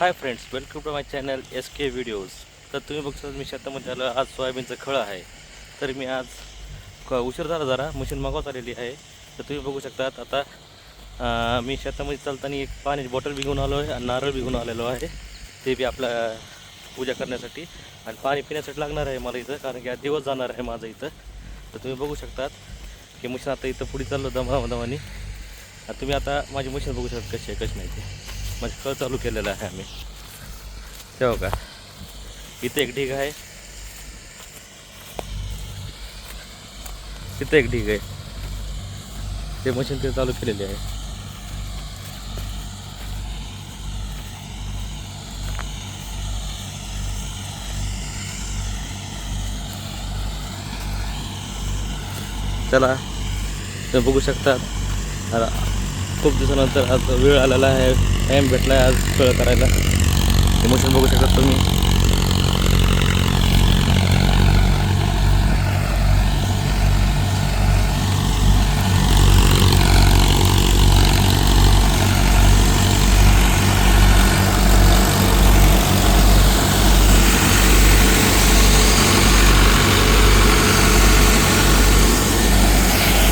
Hi friends welcome to my channel S K videos तर तुम्ही बघता मी शेतामध्ये आलो आज सोयाबीनचं खळं आहे. तर मी आज क- उशीर झाला जरा मशीन मागवत आलेली आहे. तर तुम्ही बघू शकतात आता मी शेतामध्ये चालताना एक पाण्याची बॉटल बी घेऊन आलो आहे आणि नारळ बी घेऊन आलेलो आहे. ते बी आपल्या पूजा करण्यासाठी. आणि पाणी पिण्यासाठी लागणार आहे मला इथं कारण की आज दिवस जाणार आहे माझं इथं. तर तुम्ही बघू शकतात की मशीन आता इथं पुढे चाललो दमा दमानी तुम्ही आता माझी मशीन बघू शकता कशी आहे कशी नाही ते. म्हणजे कळ चालू केलेला आहे आम्ही. ठेव का? इथे एक ढीग आहे. तिथे एक ढीग आहे. ते मशीन तिथे चालू केलेली आहे. चला तुम्ही बघू शकतात खूप दिवसानंतर आज वेळ आलेला आहे. टाईम भेटला आहे आज कळ करायला इमोशन बघू शकता तुम्ही.